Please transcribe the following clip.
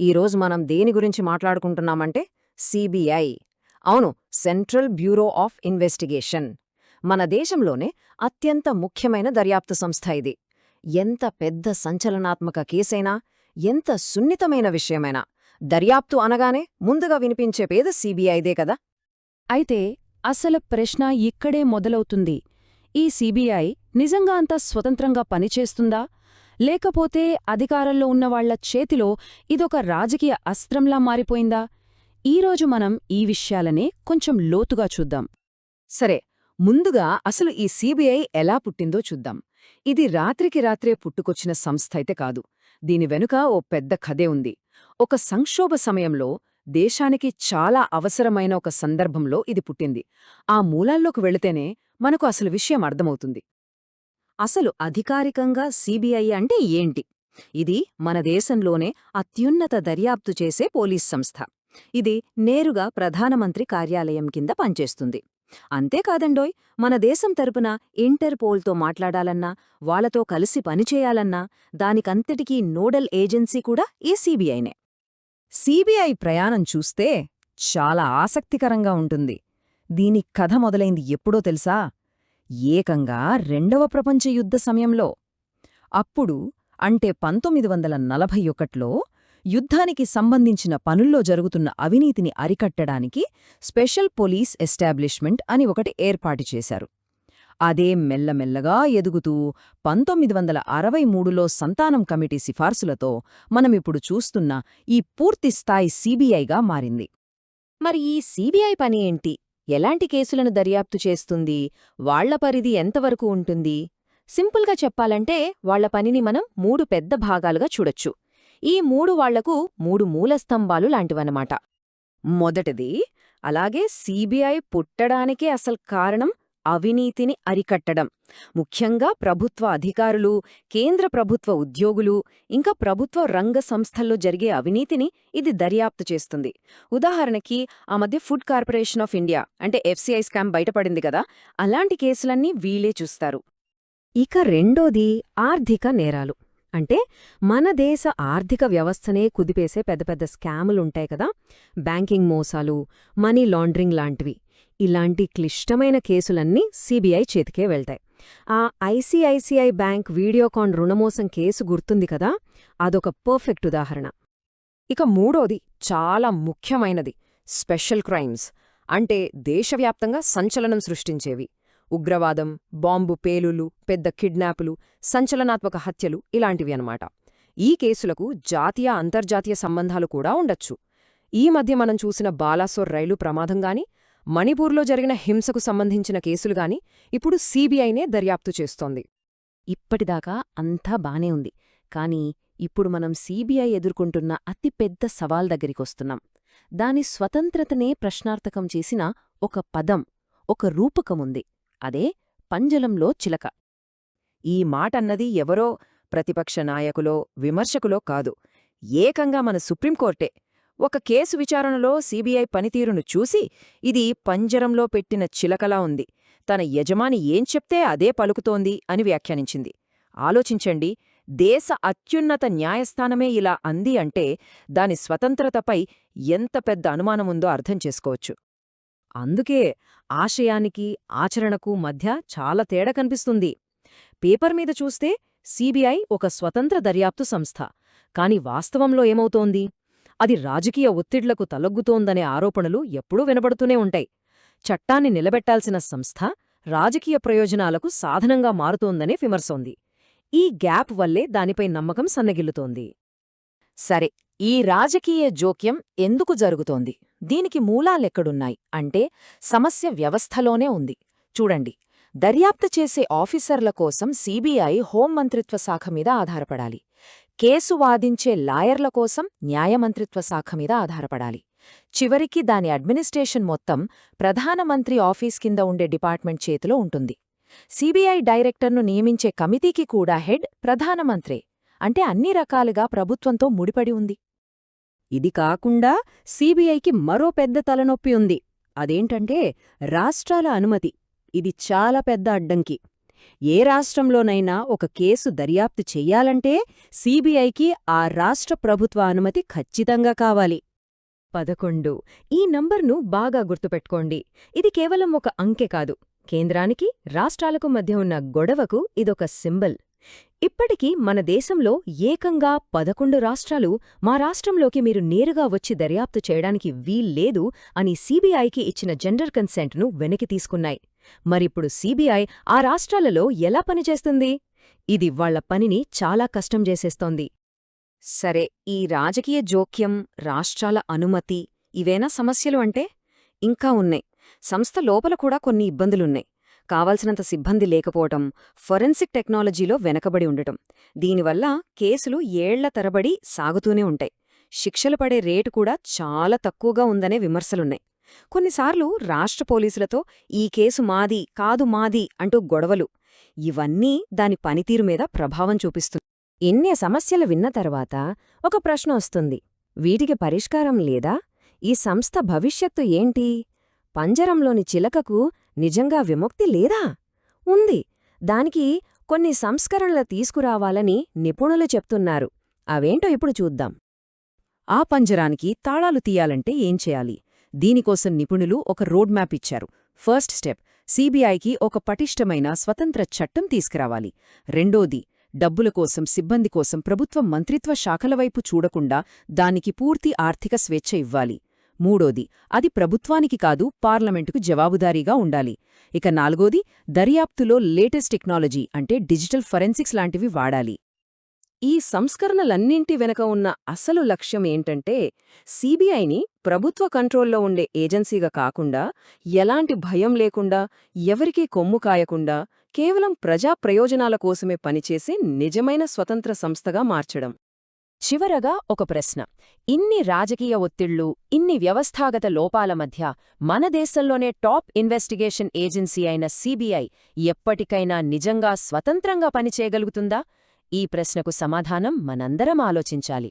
ఈరోజు మనం దేని గురించి మాట్లాడుకుంటున్నామంటే సిబిఐ అవును సెంట్రల్ బ్యూరో ఆఫ్ ఇన్వెస్టిగేషన్. మన దేశంలోనే అత్యంత ముఖ్యమైన దర్యాప్తు సంస్థ ఇది. ఎంత పెద్ద సంచలనాత్మక కేసైనా ఎంత సున్నితమైన విషయమైనా దర్యాప్తు అనగానే ముందుగా వినిపించే పేద సిబిఐదే కదా? అయితే అసలు ప్రశ్న ఇక్కడే మొదలవుతుంది. ఈ సీబీఐ నిజంగా అంత స్వతంత్రంగా పనిచేస్తుందా? లేకపోతే అధికారంలో ఉన్నవాళ్ళ చేతిలో ఇదొక రాజకీయ అస్త్రంలా మారిపోయిందా? ఈరోజు మనం ఈ విషయాలనే కొంచెం లోతుగా చూద్దాం. సరే ముందుగా అసలు ఈ సిబిఐ ఎలా పుట్టిందో చూద్దాం. ఇది రాత్రికి రాత్రే పుట్టుకొచ్చిన సంస్థ అయితే కాదు. దీని వెనుక ఓ పెద్ద కథే ఉంది. ఒక సంక్షోభ సమయంలో దేశానికి చాలా అవసరమైన ఒక సందర్భంలో ఇది పుట్టింది. ఆ మూలాల్లోకి వెళితేనే మనకు అసలు విషయం అర్థమవుతుంది. అసలు అధికారికంగా సిబిఐ అంటే ఏంటి? ఇది మన దేశంలోనే అత్యున్నత దర్యాప్తు చేసే పోలీస్ సంస్థ. ఇది నేరుగా ప్రధానమంత్రి కార్యాలయం కింద పనిచేస్తుంది. అంతేకాదండోయ్ మన దేశం తరపున ఇంటర్పోల్తో మాట్లాడాలన్నా వాళ్ళతో కలిసి పనిచేయాలన్నా దానికంతటికీ నోడల్ ఏజెన్సీ కూడా ఈ సిబిఐనే. సిబిఐ ప్రయాణం చూస్తే చాలా ఆసక్తికరంగా ఉంటుంది. దీని కథ మొదలైంది ఎప్పుడో తెలుసా? ఏకంగా రెండవ ప్రపంచ యుద్ధ సమయంలో. అప్పుడు అంటే పంతొమ్మిది వందల నలభై ఒకట్లో యుద్ధానికి సంబంధించిన పనుల్లో జరుగుతున్న అవినీతిని అరికట్టడానికి స్పెషల్ పోలీస్ ఎస్టాబ్లిష్మెంట్ అని ఒకటి ఏర్పాటు చేశారు. అదే మెల్లమెల్లగా ఎదుగుతూ పంతొమ్మిది వందల అరవై మూడులో సంతానం కమిటీ సిఫార్సులతో మనమిప్పుడు చూస్తున్న ఈ పూర్తిస్థాయి సీబీఐగా మారింది. మరి ఈ సీబీఐ పని ఏంటి? ఎలాంటి కేసులను దర్యాప్తు చేస్తుంది? వాళ్ళ పరిధి ఎంతవరకు ఉంటుంది? సింపుల్గా చెప్పాలంటే వాళ్ళ పనిని మనం మూడు పెద్ద భాగాలుగా చూడొచ్చు. ఈ మూడు వాళ్ళకు మూడు మూలస్తంభాలు లాంటివన్నమాట. మొదటిది అలాగే సీబీఐ పుట్టడానికే అసలు కారణం అవినీతిని అరికట్టడం. ముఖ్యంగా ప్రభుత్వ అధికారులు కేంద్ర ప్రభుత్వ ఉద్యోగులు ఇంకా ప్రభుత్వ రంగ సంస్థల్లో జరిగే అవినీతిని ఇది దర్యాప్తు చేస్తుంది. ఉదాహరణకి ఆ మధ్య ఫుడ్ కార్పొరేషన్ ఆఫ్ ఇండియా అంటే ఎఫ్సీఐ స్కామ్ బయటపడింది కదా అలాంటి కేసులన్నీ వీలే చూస్తారు. ఇక రెండోది ఆర్థిక నేరాలు. అంటే మన దేశ ఆర్థిక వ్యవస్థనే కుదిపేసే పెద్ద పెద్ద స్కాములుంటాయి కదా బ్యాంకింగ్ మోసాలు మనీ లాండ్రింగ్ లాంటివి. ఇలాంటి క్లిష్టమైన కేసులన్నీ సీబీఐ చేతికే వెళ్తాయి. ఆ ఐసీఐసీఐ బ్యాంక్ వీడియోకాన్ రుణమోసం కేసు గుర్తుంది కదా? అదొక పర్ఫెక్ట్ ఉదాహరణ. ఇక మూడోది చాలా ముఖ్యమైనది స్పెషల్ క్రైమ్స్. అంటే దేశవ్యాప్తంగా సంచలనం సృష్టించేవి. ఉగ్రవాదం బాంబు పేలులు పెద్ద కిడ్నాపులు సంచలనాత్మక హత్యలు ఇలాంటివి అన్నమాట. ఈ కేసులకు జాతీయ అంతర్జాతీయ సంబంధాలు కూడా ఉండొచ్చు. ఈ మధ్య మనం చూసిన బాలాసోర్ రైలు ప్రమాదంగాని మణిపూర్లో జరిగిన హింసకు సంబంధించిన కేసులుగాని ఇప్పుడు సీబీఐనే దర్యాప్తు చేస్తోంది. ఇప్పటిదాకా అంతా బానే ఉంది. కాని ఇప్పుడు మనం సీబీఐ ఎదుర్కొంటున్న అతిపెద్ద సవాల్ దగ్గరికొస్తున్నాం. దాని స్వతంత్రతనే ప్రశ్నార్థకం చేసిన ఒక పదం ఒక రూపకముంది అదే పంజలంలో చిలక. ఈ మాటన్నది ఎవరో ప్రతిపక్ష నాయకులో విమర్శకులో కాదు. ఏకంగా మన సుప్రీంకోర్టే. ఒక కేసు విచారణలో సీబీఐ పనితీరును చూసి ఇది పంజరంలో పెట్టిన చిలకలా ఉంది. తన యజమాని ఏం చెప్తే అదే పలుకుతోంది అని వ్యాఖ్యానించింది. ఆలోచించండి దేశ అత్యున్నత న్యాయస్థానమే ఇలా అంది అంటే దాని స్వతంత్రతపై ఎంత పెద్ద అనుమానముందో అర్థం చేసుకోవచ్చు. అందుకే ఆశయానికి ఆచరణకు మధ్య చాలా తేడా కనిపిస్తుంది. పేపర్ మీద చూస్తే సీబీఐ ఒక స్వతంత్ర దర్యాప్తు సంస్థ. కాని వాస్తవంలో ఏమవుతోంది? అది రాజకీయ ఒత్తిడ్లకు తలొగ్గుతోందనే ఆరోపణలు ఎప్పుడూ వినబడుతూనే ఉంటాయి. చట్టాన్ని నిలబెట్టాల్సిన సంస్థ రాజకీయ ప్రయోజనాలకు సాధనంగా మారుతోందనే విమర్శోంది. ఈ గ్యాప్ వల్లే దానిపై నమ్మకం సన్నగిల్లుతోంది. సరే ఈ రాజకీయ జోక్యం ఎందుకు జరుగుతోంది? దీనికి మూలాలెక్కడున్నాయి? అంటే సమస్య వ్యవస్థలోనే ఉంది. చూడండి దర్యాప్తు చేసే ఆఫీసర్ల కోసం సీబీఐ హోంమంత్రిత్వ శాఖ మీద ఆధారపడాలి. కేసు వాదించే లాయర్ల కోసం న్యాయమంత్రిత్వ శాఖ మీద ఆధారపడాలి. చివరికి దాని అడ్మినిస్ట్రేషన్ మొత్తం ప్రధానమంత్రి ఆఫీస్ కింద ఉండే డిపార్ట్మెంట్ చేతిలో ఉంటుంది. సీబీఐ డైరెక్టర్ను నియమించే కమిటీకి కూడా హెడ్ ప్రధానమంత్రే అంటే అన్ని రకాలుగా ప్రభుత్వంతో ముడిపడి ఉంది. ఇది కాకుండా సీబీఐకి మరో పెద్ద తలనొప్పి ఉంది. అదేంటంటే రాష్ట్రాల అనుమతి. ఇది చాలా పెద్ద అడ్డంకి. ఏ రాష్ట్రంలోనైనా ఒక కేసు దర్యాప్తు చెయ్యాలంటే సీబీఐకి ఆ రాష్ట్ర ప్రభుత్వ అనుమతి ఖచ్చితంగా కావాలి. పదకొండు. ఈ నంబర్ను బాగా గుర్తుపెట్టుకోండి. ఇది కేవలం ఒక అంకె కాదు. కేంద్రానికి రాష్ట్రాలకు మధ్య ఉన్న గొడవకు ఇదొక సింబల్. ఇప్పటికీ మన దేశంలో ఏకంగా పదకొండు రాష్ట్రాలు మా రాష్ట్రంలోకి మీరు నేరుగా వచ్చి దర్యాప్తు చేయడానికి వీల్లేదు అని సీబీఐకి ఇచ్చిన జెండర్ కన్సెంట్ను వెనక్కి తీసుకున్నాయి. మరిప్పుడు సీబీఐ ఆ రాష్ట్రాలలో ఎలా పనిచేస్తుంది? ఇది వాళ్ళ పనిని చాలా కష్టం చేసేస్తోంది. సరే ఈ రాజకీయ జోక్యం రాష్ట్రాల అనుమతి ఇవేనా సమస్యలు అంటే? ఇంకా ఉన్నాయి. సంస్థ లోపల కూడా కొన్ని ఇబ్బందులున్నాయి. కావాల్సినంత సిబ్బంది లేకపోవటం ఫొరెన్సిక్ టెక్నాలజీలో వెనకబడి ఉండటం. దీనివల్ల కేసులు ఏళ్ళ తరబడి సాగుతూనే ఉంటాయి. శిక్షలు పడే రేటు కూడా చాలా తక్కువగా ఉందనే విమర్శలున్నాయి. కొన్నిసార్లు రాష్ట్ర పోలీసులతో ఈ కేసు మాది కాదు మాది అంటూ గొడవలు. ఇవన్నీ దాని పనితీరు మీద ప్రభావం చూపిస్తుంది ఎన్ని సమస్యలు విన్న తర్వాత ఒక ప్రశ్న వస్తుంది. వీటికి పరిష్కారం లేదా? ఈ సంస్థ భవిష్యత్తు ఏంటి? పంజరంలోని చిలకకు నిజంగా విముక్తి లేదా? ఉంది. దానికి కొన్ని సంస్కరణలు తీసుకురావాలని నిపుణులు చెప్తున్నారు. అవేంటో ఇప్పుడు చూద్దాం. ఆ పంజరానికి తాళాలు తీయాలంటే ఏం చేయాలి? దీనికోసం నిపుణులు ఒక రోడ్ మ్యాప్ ఇచ్చారు. ఫస్ట్ స్టెప్ సీబీఐకి ఒక పటిష్టమైన స్వతంత్ర చట్టం తీసుకురావాలి. రెండోది డబ్బుల కోసం సిబ్బంది కోసం ప్రభుత్వ మంత్రిత్వ శాఖల వైపు చూడకుండా దానికి పూర్తి ఆర్థిక స్వేచ్ఛ ఇవ్వాలి. మూడోది అది ప్రభుత్వానికి కాదు పార్లమెంటుకు జవాబుదారీగా ఉండాలి. ఇక నాలుగోది దర్యాప్తులో లేటెస్ట్ టెక్నాలజీ అంటే డిజిటల్ ఫరెన్సిక్స్ లాంటివి వాడాలి. ఈ సంస్కరణలన్నింటి వెనక ఉన్న అసలు లక్ష్యం ఏంటంటే సీబీఐని ప్రభుత్వ కంట్రోల్లో ఉండే ఏజెన్సీగా కాకుండా ఎలాంటి భయం లేకుండా ఎవరికీ కొమ్ము కాయకుండా కేవలం ప్రజా ప్రయోజనాల కోసమే పనిచేసే నిజమైన స్వతంత్ర సంస్థగా మార్చడం. చివరగా ఒక ప్రశ్న. ఇన్ని రాజకీయ ఒత్తిళ్ళు ఇన్ని వ్యవస్థాగత లోపాల మధ్య మన దేశంలోనే టాప్ ఇన్వెస్టిగేషన్ ఏజెన్సీ అయిన సిబిఐ ఎప్పటికైనా నిజంగా స్వతంత్రంగా పనిచేయగలుగుతుందా? ఈ ప్రశ్నకు సమాధానం మనందరం ఆలోచించాలి.